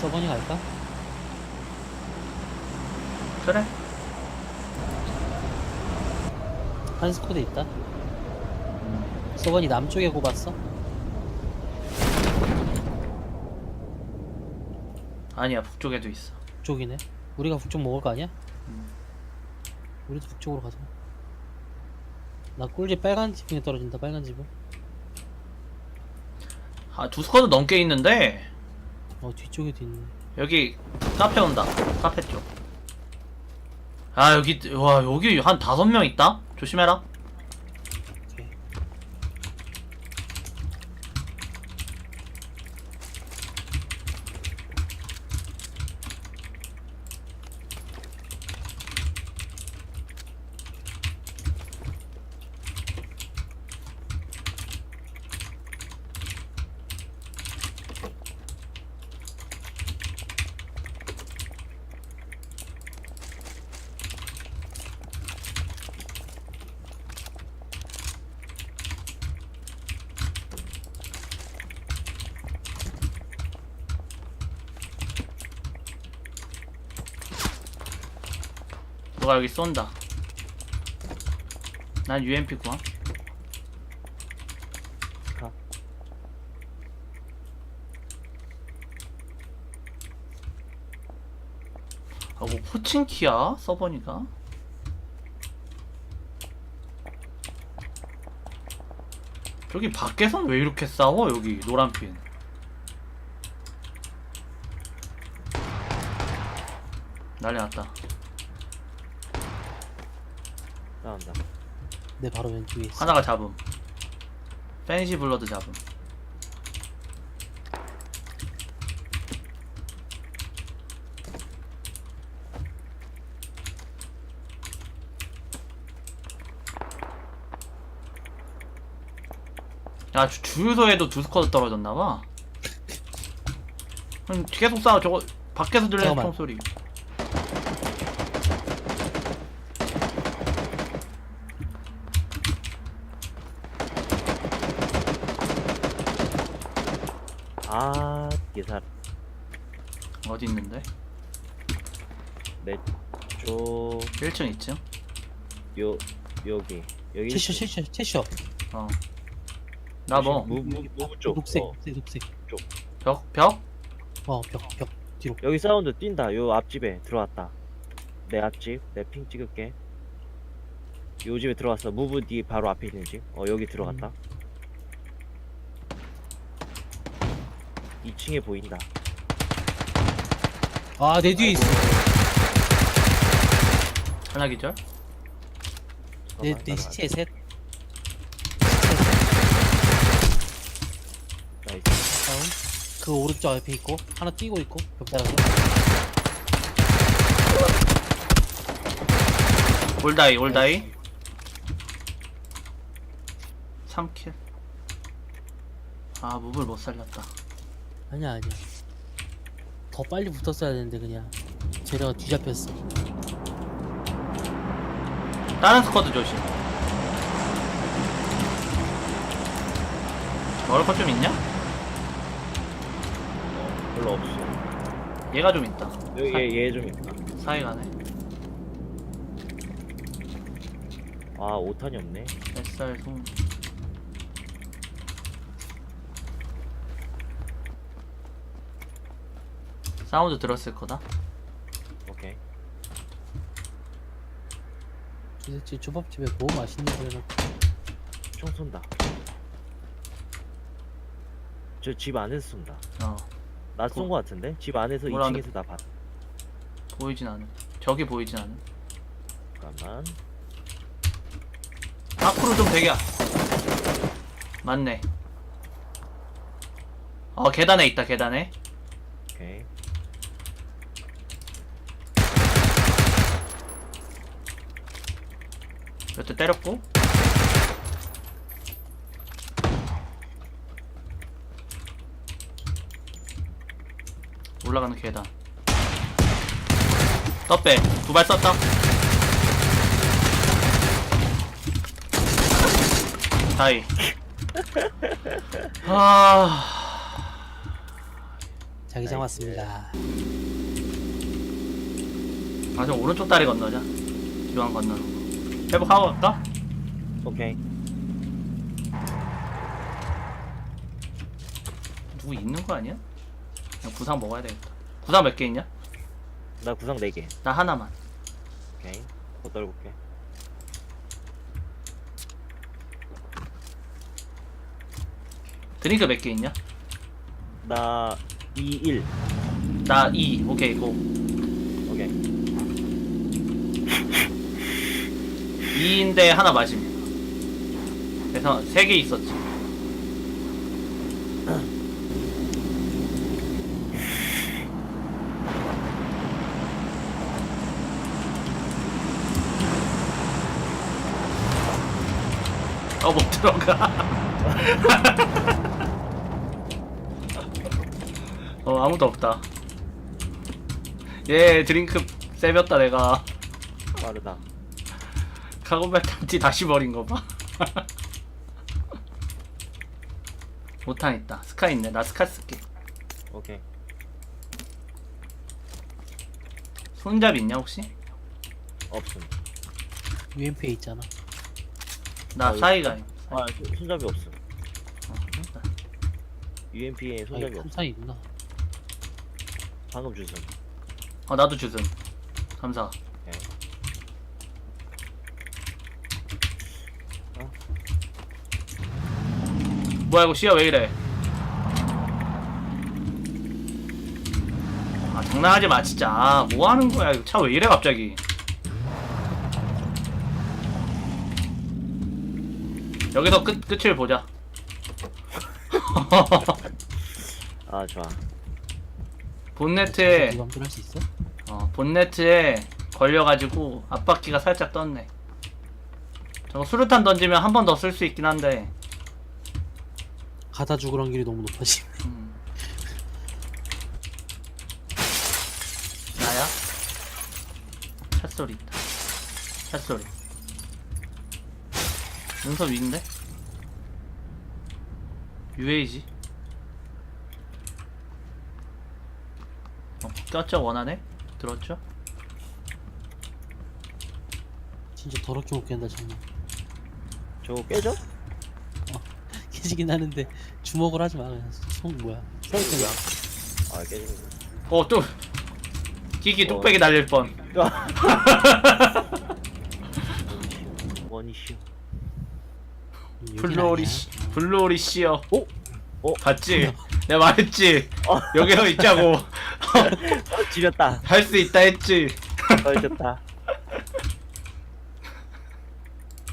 서버니 갈까? 그래 한 스쿼드 있다. 서버니 남쪽에 꼽았어? 아니야 북쪽에도 있어 북쪽이네. 우리가 북쪽 먹을 거 아니야? 음. 우리도 북쪽으로 가자. 나 꿀집 빨간 지붕에 떨어진다. 빨간 지붕. 아두 스쿼드 넘게 있는데 어 뒤쪽에도 있네. 여기 카페 온다. 카페 쪽 아 여기 와 여기 한 다섯 명 있다? 조심해라 누가 여기 쏜다 난 UMP 구함 가. 아, 뭐 포친키야? 서버니가? 저기 밖에선 왜 이렇게 싸워? 여기 노란핀 난리 났다 나온다. 내 바로 왼쪽에 있어. 하나가 잡음 팬시 블러드 잡음 야 주, 주유소에도 두 스쿼드 떨어졌나봐 음, 계속 싸워 저거 밖에서 들리는 잠깐만. 총소리 아, 예살. 어디 있는데? 내쪽 1층 2층? 요 여기 여기 채셔 채셔 채셔. 어. 나 뭐? 무무 무부 쪽. 녹색 어, 녹색 녹색. 벽? 벽? 어벽 벽 뒤로. 여기 사운드 뛴다. 요 앞집에 들어왔다. 내 앞집. 내 핑 찍을게. 요 집에 들어왔어. 무브 뒤 바로 앞에 있는 집. 어 여기 들어갔다. 2층에 보인다. 아 내 뒤에 있어. 하나 기절? 내 내. 시체에 셋. 나이스. 다운. 그 오른쪽 앞에 있고 하나 뛰고 있고 벽 따라서. 올다이 올다이 3킬 아 무브를 못 살렸다 아니야 아니야. 더 빨리 붙었어야 되는데 그냥 쟤네가 뒤잡혔어. 다른 스쿼드 조심 먹을 것 좀 있냐? 어, 별로 없어. 얘가 좀 있다 여기 얘좀 있다. 사이 가네 아 5탄이 없네. 뱃살 손 사운드 들었을 거다 오케이. 도대체 초밥집에 뭐 맛있는 거 해놓고 총 쏜다. 저 집 안에서 쏜다. 어 나쏜 고- 거 같은데? 집 안에서 뭐라 2층에서 나 봤. 보이진 않음 저기 보이진 않음 잠깐만. 앞으로 좀 되게 맞네 어 계단에 있다 계단에 오케이. 몇대 때렸고 올라가는 계단 떡배 두 발 썼다 다이 아 자기장. 왔습니다. 아, 저 오른쪽 다리 건너자. 기왕 건너는 거. 회복하고 갈까? 오케이. 누구 있는 거 아니야? 그냥 구상 먹어야 되겠다. 구상 몇 개 있냐? 나 구상 4개. 나 하나만. 오케이. 더 떨굴게. 드링크 몇 개 있냐? 나 2, 1. 나 2. 오케이, 고. 오케이. 2인데 하나 마심. 그래서 3개 있었지. 어, 못 들어가. 어, 아무도 없다. 예, 드링크 세볐다, 내가. 빠르다. 카고벨 탄티 다시 버린 거 봐. 못탄 있다. 스카 있네. 나 스카 쓸게. 오케이. 손잡이 있냐 혹시? 없음. UMP에 있잖아. 나 아, 사이가. 아, 손- 손잡이 없음. 어, 있다. UMP에 아니, 손잡이 없음. 컴사이 있구나. 방금 주섬. 어 나도 주슴. 감사. 오케이. 뭐야 이거 시야 왜 이래? 아 장난하지 마 진짜. 아, 뭐 하는 거야? 이거 차 왜 이래 갑자기? 여기서 끝 끝을 보자. 아, 좋아. 본네트에 할수 있어? 어, 본네트에 걸려가지고 앞바퀴가 살짝 떴네. 저거 수류탄 던지면 한 번 더 쓸 수 있긴 한데. 가다 죽을 확률이 너무 높아지. 음. 나야? 찻소리 있다. 찻소리. 눈썹 위인데? UAG? 어, 꼈죠 원하네? 들었죠? 진짜 더럽게 못 깬다 정말. 저거 깨져? 깨지긴 하는데 주먹을 하지 마. 그냥 손 뭐야? 손 뭐야? 아, 깨지는 어, 또! 기기 뚝배기 날릴 뻔. 거. 원이슈. 블루오리시, 블루오리시여. 오? 어? 봤지? 내가 말했지? 어. 여기서 있자고. 어, 지렸다. 할 수 있다 했지? 떨렸다.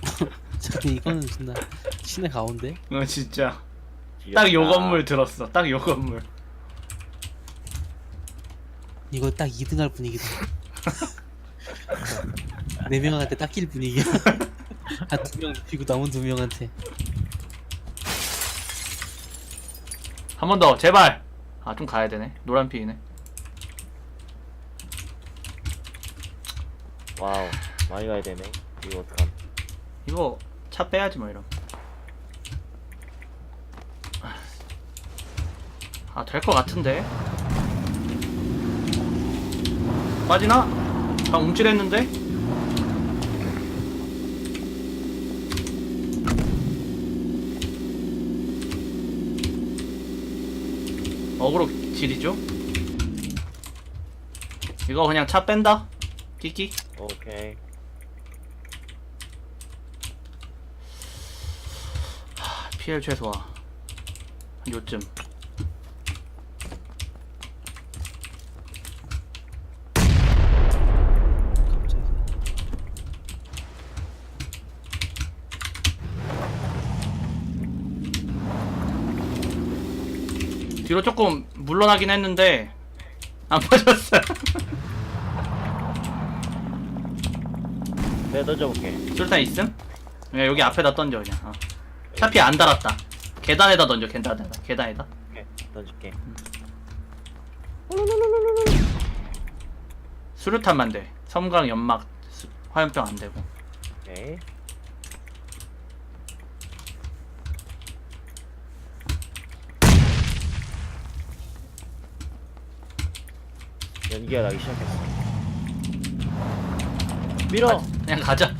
저기 이거는 진짜 시내 가운데. 어, 진짜. 딱 요 건물 들었어. 딱 요 건물. 이거 딱 2등할 분위기다. 네 명한테 닦일 분위기야. 한 두명 눕히고 남은 두 명한테. 한 번 더, 제발! 아, 좀 가야 되네. 노란 피이네. 와우. 많이 가야 되네. 이거 어떡함. 이거 차 빼야지 뭐 이런. 아, 될 것 같은데. 빠지나? 나 움찔했는데? 어그로 질이죠? 이거 그냥 차 뺀다? 끼끼? 오케이. PL 최소화 한 요쯤 갑자기. 뒤로 조금 물러나긴 했는데 안 빠졌어요 내가 던져볼게. 술탄 있음? 그냥 여기 앞에다 던져 그냥 어. 차피 안 달았다 계단에다 던져 계단에다 계단에다 오케이. 던질게. 수류탄만 돼 섬광 연막 수- 화염병 안 되고 오케이. 연기가 나기 시작했어. 밀어. 그냥 가자.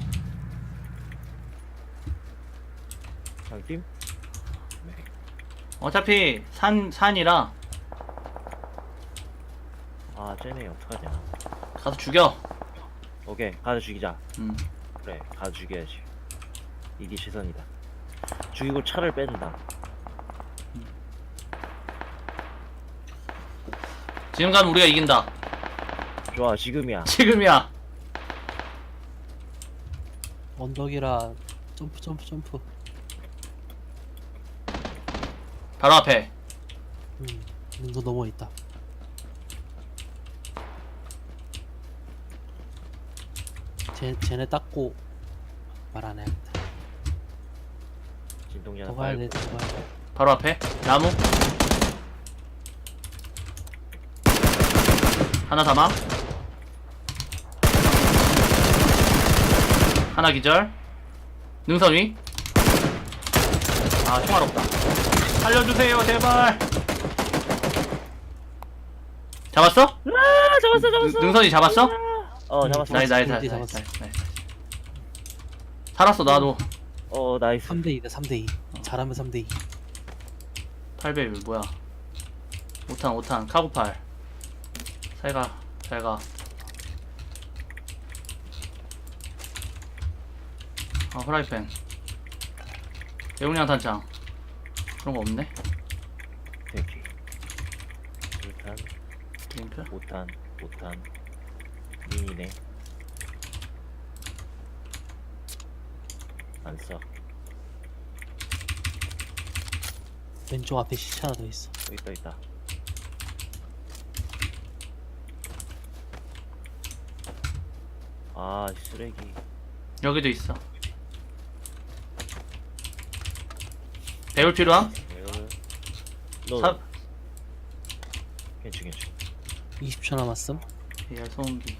장팀. 어차피 산 산이라 아 쟤네 어떡하냐. 가서 죽여. 오케이 가서 죽이자. 음. 그래 가서 죽여야지. 이게 최선이다. 죽이고 차를 뺀다. 지금 가면 우리가 이긴다. 좋아 지금이야. 지금이야. 언덕이라 점프 점프 점프 바로 앞에. 음 능선 넘어 있다 쟤, 쟤네 닦고 말 안 해야겠다 진동자는 더 가야 빨고. 돼더 가야 돼 바로 앞에. 나무. 하나 사망. 하나 기절. 능선 위. 아, 총알 없다. 살려주세요, 제발. 잡았어? 아 잡았어 잡았어. 능선이 잡았어? 어 잡았어. 나이스, 나이스, 나이스, 이제 나이스, 잡았어. 살았어, 나도. 어 나이스. 3대2다 3대2 잘하면 3대2 8배율 뭐야 5탄 5탄 카고팔 잘가 잘가 아 후라이팬 대용량 탄창 그런 거 없네 대피. 1탄, 드링크 5탄, 5탄. 미니네. 안 써. 왼쪽 앞에 시체 하나 더 있어 여기 있다 있다. 아 쓰레기. 여기도 있어 배울 필요함? 너 사... 괜찮 괜찮. 20초 남았음 AR 소음기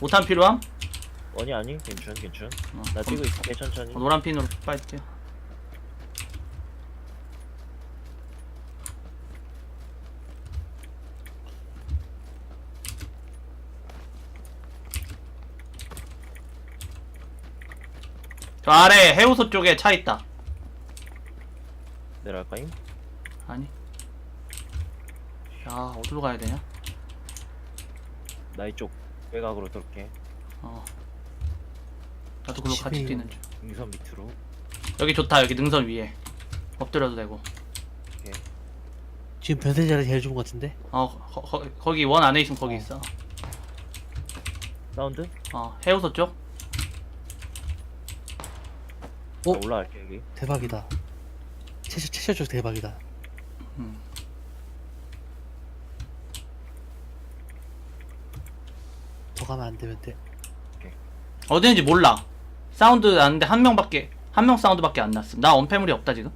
5탄 필요함? 아니 아니 괜찮 괜찮. 어, 나 그럼 뛰고 있을게 천천히. 어, 노란 핀으로 뛰어 저 아래 해우소 쪽에 차 있다. 내려갈까임? 아니. 야 어디로 가야 되냐? 나 이쪽 외곽으로 돌게. 어. 나도 그걸로 같이 뛰는 중 능선 밑으로. 여기 좋다 여기 능선 위에. 엎드려도 되고. 오케이. 지금 변태 자리 제일 좋은 것 같은데? 어 거, 거, 거기 원 안에 있으면 거기 있어. 사운드? 어 해우소 쪽 어? 나 올라갈게 여기. 대박이다 채셔 채셔 쪽 대박이다 음. 더 가면 안 되면 돼 어디 있는지 몰라 사운드 나는데 한 명밖에 한 명 사운드밖에 안 났음 나 언패물이 없다 지금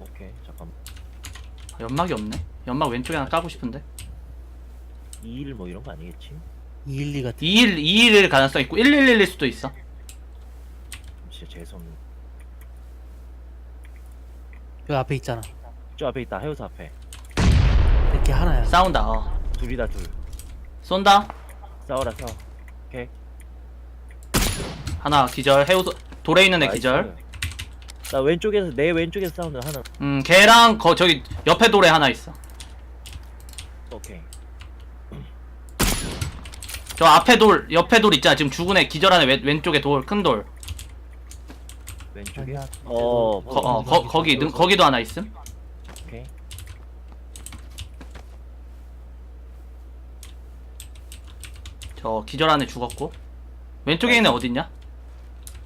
오케이 잠깐. 아, 연막이 없네 연막 왼쪽에 하나 까고 싶은데 2일 뭐 이런 거 아니겠지? 212 같은 2일 2일일 가능성 있고 1111일 수도 있어 진짜 재수없네. 여기 앞에 있잖아 저 앞에 있다 해우소 앞에. 이렇게 하나야 싸운다 어. 둘이다 둘. 쏜다 싸워라 싸워. 오케이. 하나 기절 해우소 돌에 있는 애 나이스. 기절 나 왼쪽에서 내 왼쪽에서 사운드 하나. 음 걔랑 거 저기 옆에 돌에 하나 있어 오케이. 저 앞에 돌 옆에 돌 있잖아 지금 죽은 애 기절한 애 왼, 왼쪽에 돌 큰 돌 왼쪽에. 아니야 어. 거, 어, 거, 거기 능, 거기도 하나 있음 오케이. 저 기절한 애 죽었고 왼쪽에 있는 애 어딨냐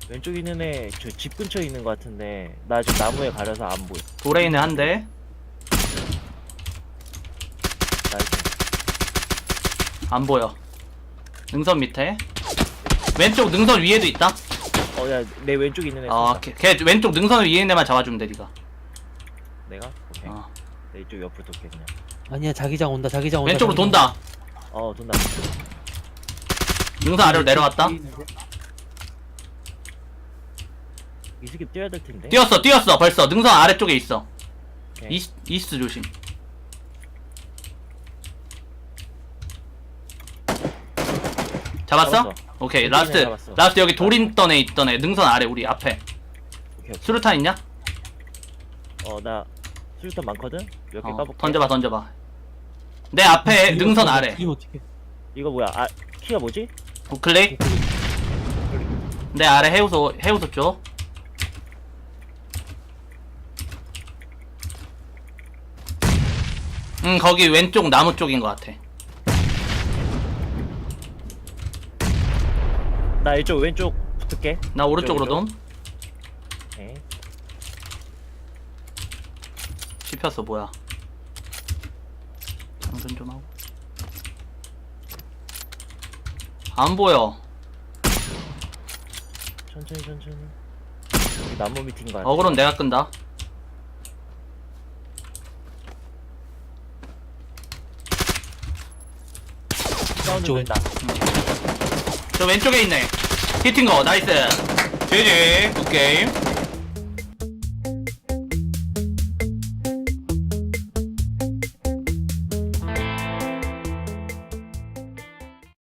왼쪽에 있는 애 저 집 근처에 있는 것 같은데 나 지금 나무에 가려서 안 보여. 돌에 있는 한 대 나이스. 안 보여. 능선 밑에. 왼쪽 능선 위에도 있다. 어야 내 왼쪽에 있는 애 아, 쏜다. 걔, 걔 왼쪽 능선을 이은 애만 잡아주면 돼, 니가. 내가? 오케이 어. 내 이쪽 옆으로 돌게 그냥 아니야 자기장 온다 자기장 온다 왼쪽으로 돈다. 어 돈다 능선 아래로 내려갔다. 이 새끼 뛰어야 될 텐데 뛰었어, 뛰었어, 벌써. 능선 아래쪽에 있어. 오케이. 이스, 이스 조심. 잡았어? 잡았어. 오케이 왼쪽이네, 라스트 잡았어. 라스트 여기 돌 있던 애 있던 애 능선 아래 우리 앞에 오케이. 수류탄 있냐? 어나 술탄 많거든. 몇 개 어, 까볼게. 던져봐 던져봐 내 앞에 이거 능선 어떡해, 아래 이거 어떻게 이거 뭐야? 아 키가 뭐지? 우클릭 내 아래 해우소 해우소 쪽 응 거기 왼쪽 나무 쪽인 것 같아 나 이쪽 왼쪽 붙을게. 나 오른쪽으로 돔 오케이. 씹혔어 뭐야 장전 좀 하고 안 보여 천천히 천천히. 여기 나무 밑인 거 같아. 어그론 내가 끈다 사운드 이쪽에. 된다. 저 왼쪽에 있네. 히팅 거 나이스. GG 굿게임